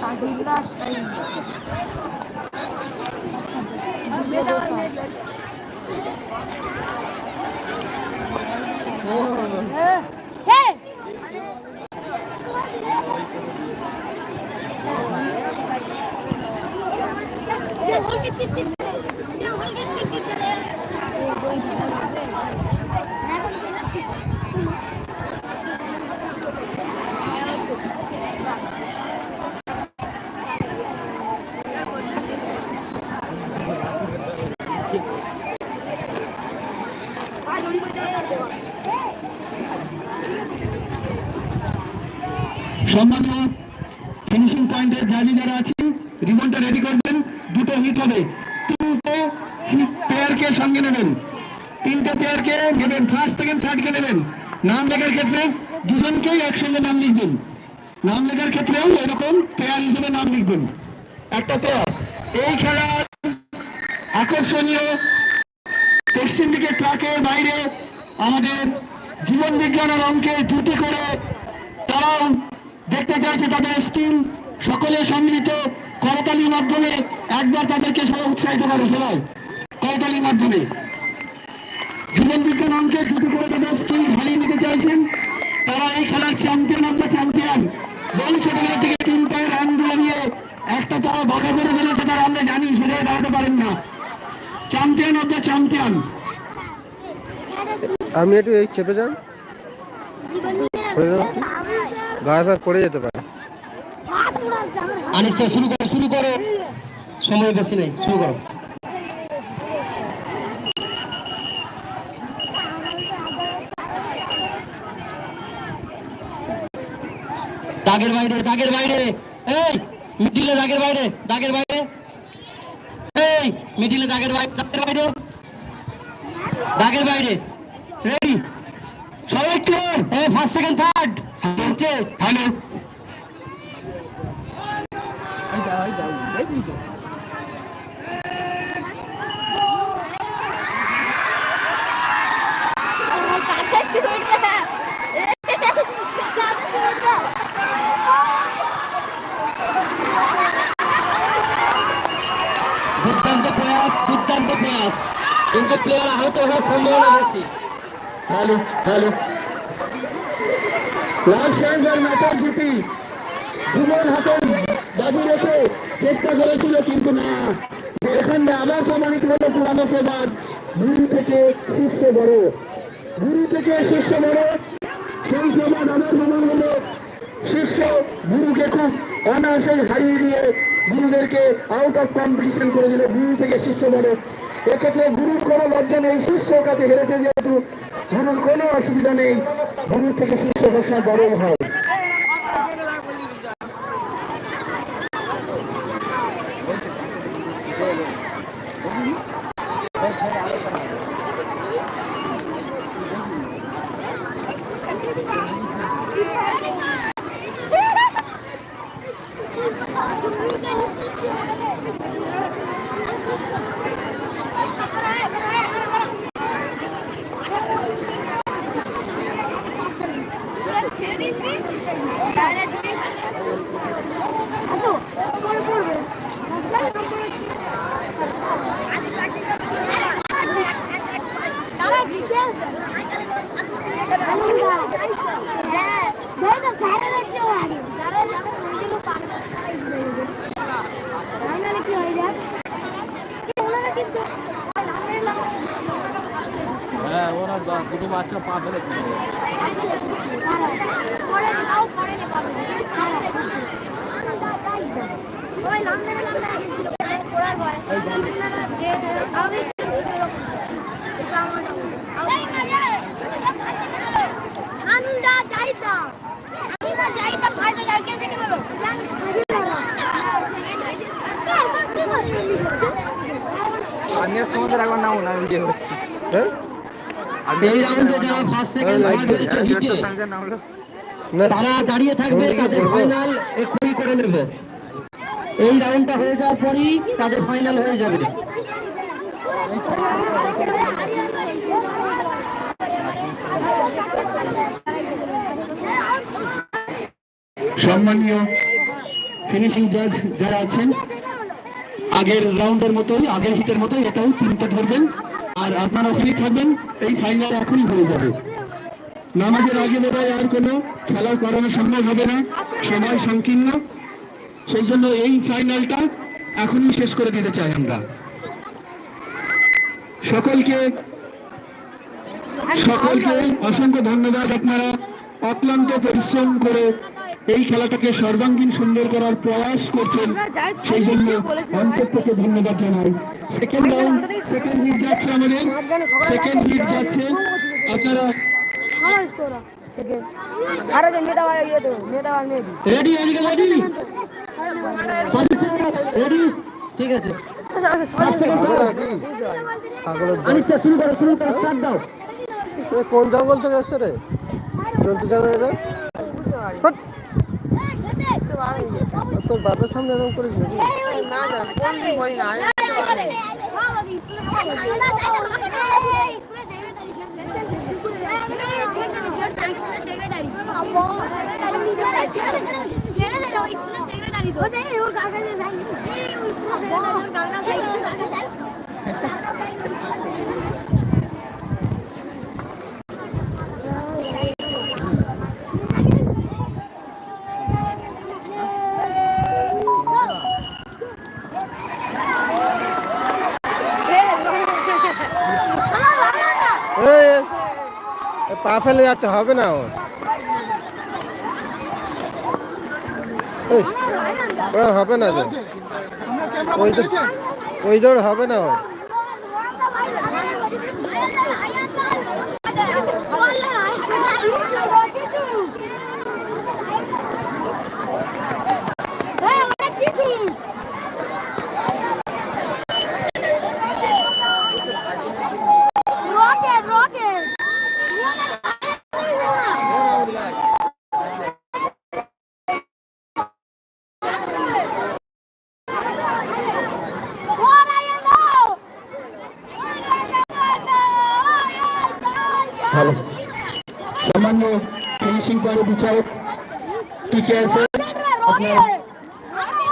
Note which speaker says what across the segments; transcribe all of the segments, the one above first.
Speaker 1: Sahiller sayın. Hey! Hey! Sen hangi tipin? Sen hangi tipin?
Speaker 2: সম্মানীয় finishing পয়েন্টের জাজি যারা আছেন রিবনটা রেডি করবেন, দুটো হিট হবে। তিনটে প্লেয়ারকে সঙ্গে নেবেন। তিনটে প্লেয়ারকে নেবেন ফার্স্ট সেকেন্ড থার্ডকে নেবেন। নাম লেখার ক্ষেত্রে দুজনকেই একসঙ্গে নাম লিখবেন। নাম লেখার ক্ষেত্রেও এরকম প্লেয়ার হিসেবে নাম লিখবেন। একটা প্লেয়ার এই খেলার আকর্ষণীয়। পশ্চিম দিকে ট্রাকের বাইরে আমাদের জীবন বিজ্ঞান আর অঙ্কে দুটি করে তারাও দেখতে চাইছে তাদের স্টিম সকলে সম্মিলিত করতালির মাধ্যমে একবার তাদেরকে সবাই উৎসাহিত করে সবাই করতালির মাধ্যমে। জীবন বিজ্ঞান অঙ্কে দুটি করে তাদের স্কিল হারিয়ে নিতে চাইছেন। তারা এই খেলার চ্যাম্পিয়ন অফ দ্য চ্যাম্পিয়ন বল ছোটবেলা থেকে তিনটায় রান দিয়ে নিয়ে একটা তারা বাঁকা করে ফেলেছে তারা আমরা জানি সেটাই দাঁড়াতে পারেন না। চ্যাম্পিয়ন অফ দ্য চ্যাম্পিয়ন
Speaker 3: আপনি একটু এই চেপে যান। গায়ে ফায়ে পড়ে যেতে পারে।
Speaker 2: আনিসা, শুরু করো শুরু করো। সময় বেশি নেই, শুরু করো। দাগের বাইরে দাগের বাইরে। এই, মিডিলে দাগের বাইরে দাগের বাইরে। এই, মিডিলে দাগের বাইরে দাগের বাইরে। দাগের বাইরে। রেডি সবাই ক্লিয়ার এই ফার্স্ট সেকেন্ড থার্ড হ্যালো। দুর্দান্ত প্রয়াস দুর্দান্ত প্রয়াস। কিন্তু প্লেয়ার আহত হওয়ার সম্ভাবনা বেশি। লাল সাহেবের ম্যাচের জুটি জীবন হাতে দাবি রেখে চেষ্টা করেছিল, কিন্তু না। এখানে আবার প্রমাণিত হলো পুরানো প্রবাদ। গুরু থেকে শিষ্য বড়। গুরু থেকে শিষ্য বড়। সেই প্রমাণ আবার প্রমাণ হলো। শিষ্য গুরুকে খুব অনায়াসে হারিয়ে দিয়ে গুরুদেরকে আউট অফ কম্পিটিশন করে দিল। গুরু থেকে শিষ্য বড়। এক্ষেত্রে গুরুর কোনো লজ্জা নেই। শিষ্যর কাছে হেরেছে যেহেতু গুরুর কোনো অসুবিধা নেই গুরুর থেকে শীর্ষ ঘোষণা বড় হয়
Speaker 1: তারা জিতে আসবে হ্যাঁ ভাই তো স্যারের হচ্ছে আগে যারা যারা মন্দিরে পারে ফাইনালে কি হয়ে যায় ওনারা কিন্তু
Speaker 4: হ্যাঁ ওরা দ- দুটো বাচ্চা পা ফেলে দিল।
Speaker 1: পরে তাও পরে না পাবে ওই লাম্বা লাম্বা এসেছিল ওরার ভয় যে স্বাভাবিক আনন্দা যাইতা আনন্দা যাইতা যার কেসে কি বলো
Speaker 4: আমিও তোমাদের একবার নাও না আমি দিয়ে
Speaker 3: হ্যাঁ?
Speaker 2: এই রাউন্ডে যারা ফার্স্ট সেকেন্ড থার্ড হয়েছে হিটে,
Speaker 4: নাম হলো
Speaker 3: না।
Speaker 2: তারা দাঁড়িয়ে থাকবে তাদের? ফাইনাল এক্ষুনি করে নেবে। এই রাউন্ডটা হয়ে যাওয়ার পরই তাদের ফাইনাল হয়ে যাবে। সম্মানীয় ফিনিশিং জাজ যারা আছেন আগের রাউন্ডের মতোই আগের হিটের মতোই এটাও তিনটে ধরবেন। আর আপনারা ওখানেই থাকবেন, এই ফাইনাল এখনই হয়ে যাবে। নামাজের আগে বোধহয় আর কোনো খেলা করানো সম্ভব হবে না, সময় সংকীর্ণ। সেই জন্য এই ফাইনালটা এখনই শেষ করে দিতে চাই আমরা। সকলকে সকলকে অসংখ্য ধন্যবাদ আপনারা। অক্লান্ত পরিশ্রম করে এই খেলাটাকে সর্বাঙ্গীন সুন্দর করার প্রয়াস করছেন সেই জন্য অন্তর থেকে ধন্যবাদ জানাই। সেকেন্ড রাউন্ড সেকেন্ড হিট যাচ্ছে আমাদের। সেকেন্ড হিট যাচ্ছে। আপনারা রেডি রেডি রেডি ঠিক আছে। শুরু করো শুরু করো স্টার্ট দাও।
Speaker 3: কোন জঙ্গল থেকে এসছে রে? জন্তু জানো এটা তোর বাপের সামনে এরকম করিস নাকি এই, এই, এ পা ফেলে যাচ্ছে হবে না ওর? ওর হবে না তো ওই তো ওই দৌড় হবে না ওর
Speaker 1: হ্যাঁ অনেক কিছু রকেট রকেট
Speaker 2: ভালো। সামান্য ফিনিশিং করে বিচারক টিকে আছে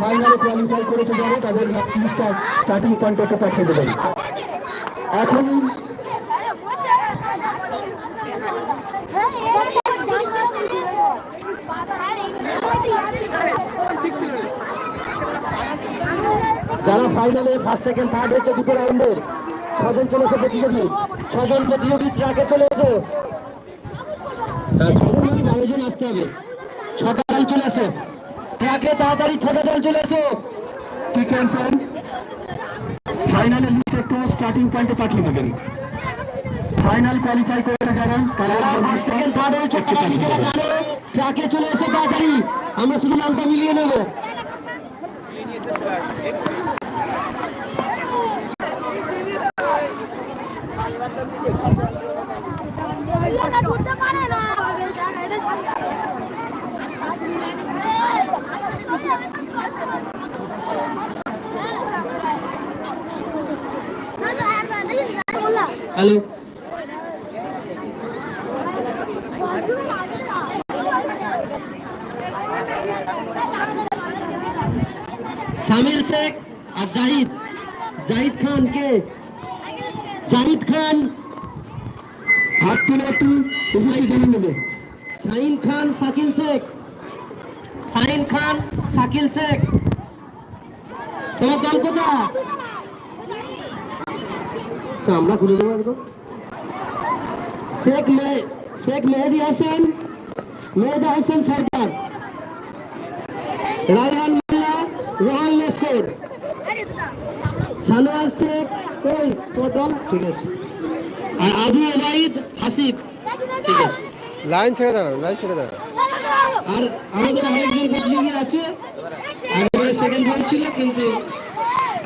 Speaker 2: ফাইনালে কোয়ালিফাই করেছে যারা, তাদের স্টার্টিং পয়েন্টে পাঠিয়ে দেবেন। এখন যারা ফাইনালে ফার্স্ট সেকেন্ড থার্ড হচ্ছে দুটো রাউন্ডের ছজন চলেছে প্রতিযোগী ছজন প্রতিযোগী ট্র্যাকে চলে এসো। ছজন মানে বারো জন আসতে হবে। ছটা দল চলে আসো। ট্র্যাকে তাড়াতাড়ি ছটা দল চলে এসো। ঠিক আছে ফাইনালে লিস্ট একটু স্টার্টিং পয়েন্টে পাঠিয়ে দেবেন। ফাইনাল কোয়ালিফাই করে হয়েছে ট্র্যাকে চলে এসো তাড়াতাড়ি। আমরা শুধু নামটা মিলিয়ে নেব
Speaker 1: ঘুরতে পারে না
Speaker 2: হ্যালো। সামিল শেখ আর জাহিদ। জাহিদ খান কে জাহিদ খান হাত তুলে একটু উপস্থিত জানিয়ে নেবে সাইন খান শাকিল শেখ। সাইন খান শাকিল শেখ। তোমার দল কোথায়? আমরা খুলে দেবো একদম। শেখ মে শেখ মেহেদি হাসান মেহেদা হোসেন সরকার। রায়হান মোল্লা রোহান লস্কর। সানোয়ার শেখ ওই তোমার দল? ঠিক আছে। আর আবু ওবাইদ হাসিব।
Speaker 3: লাইন ছেড়ে দাঁড়ান লাইন ছেড়ে দাঁড়ান।
Speaker 2: আর আমাদের আরেকজন প্রতিযোগী আছে। আমাদের সেকেন্ড হয়েছিল কিন্তু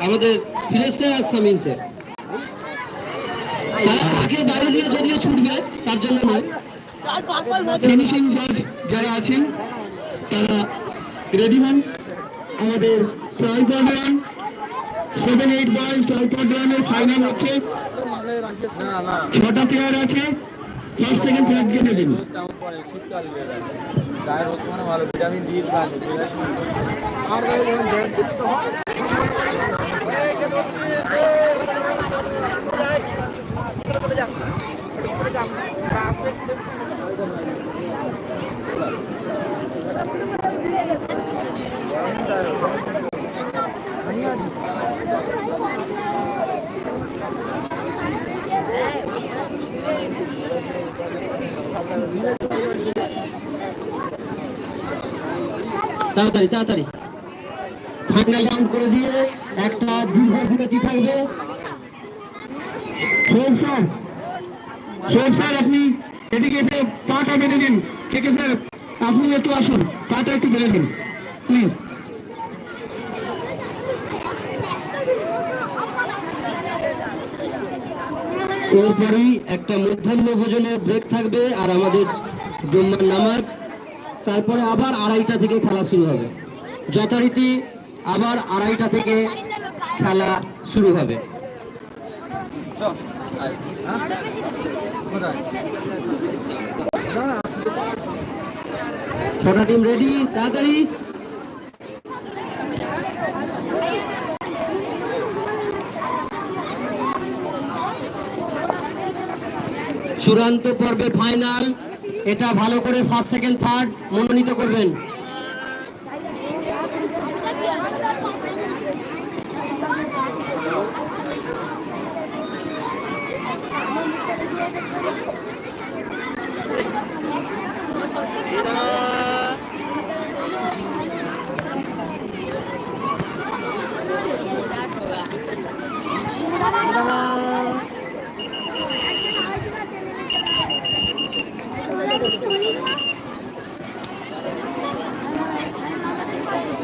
Speaker 2: আমাদের ফিরোজ স্যার আর সামিন স্যার। তারা আগে বাইরে দিয়ে যদিও ছুটবে তার জন্য নয়। ফিনিশিং জাজ যারা আছেন তারা রেডি হন। আমাদের try run seven, eight boys tripod রানের ফাইনাল হচ্ছে। ছটা প্লেয়ার আছে। ফার্স্ট সেকেন্ড থার্ড কে নেবেন
Speaker 4: আর
Speaker 5: তাড়াতাড়ি তাড়াতাড়ি। ফাইনাল রাউন্ড করে দিয়ে একটা দীর্ঘ বিরতি থাকবে। স্যার আপনি এদিকে এসে পাটা বেঁধে দিন। কে কে স্যার, আপনি একটু আসুন, পাটা একটু বেঁধে দিন। প্লিজ। এরপরেই একটা মধ্যাহ্ন ভোজনের ব্রেক থাকবে আর আমাদের জুম্মার নামাজ। তারপরে আবার আড়াইটা থেকে খেলা শুরু হবে। যথারীতি আবার আড়াইটা থেকে খেলা শুরু হবে। ছটা টিম রেডি তাড়াতাড়ি। চূড়ান্ত পর্বে ফাইনাল এটা ভালো করে ফার্স্ট সেকেন্ড থার্ড মনোনীত করবেন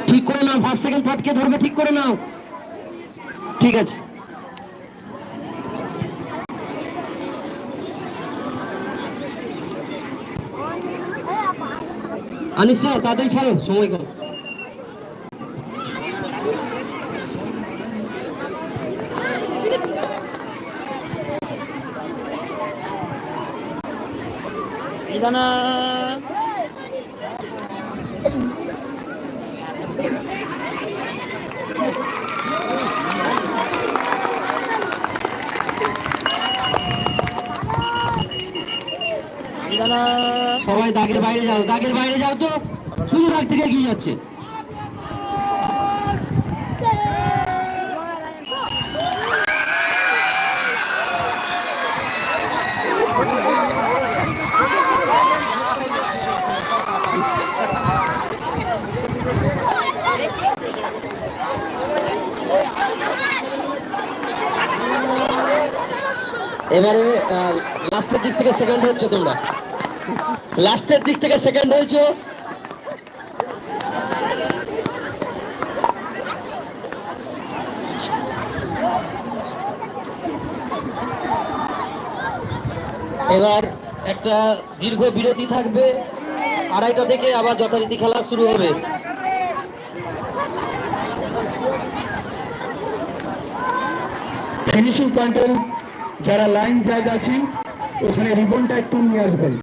Speaker 5: ঠিক করে নাও ফার্স্ট সেকেন্ড থার্ড কে ধরবে ঠিক করে নাও। ঠিক আছে। আনিস স্যার, তাড়াতাড়ি ছাড়ো, সময় কম। সবাই দাগের বাইরে যাও দাগের বাইরে যাও তো। শুধু দাগ থেকে এগিয়ে যাচ্ছে। এবারে লাস্টের দিক থেকে সেকেন্ড হচ্ছে তোমরা। লাস্টের দিক থেকে সেকেন্ড হয়েছো। এবার একটা দীর্ঘ বিরতি থাকবে। আড়াইটা থেকে আবার যথারীতি খেলা শুরু হবে। ফিনিশিং পয়েন্টের যারা লাইন জায়গা আছেন ওখানে রিবনটা একটু নিয়ে আসবেন।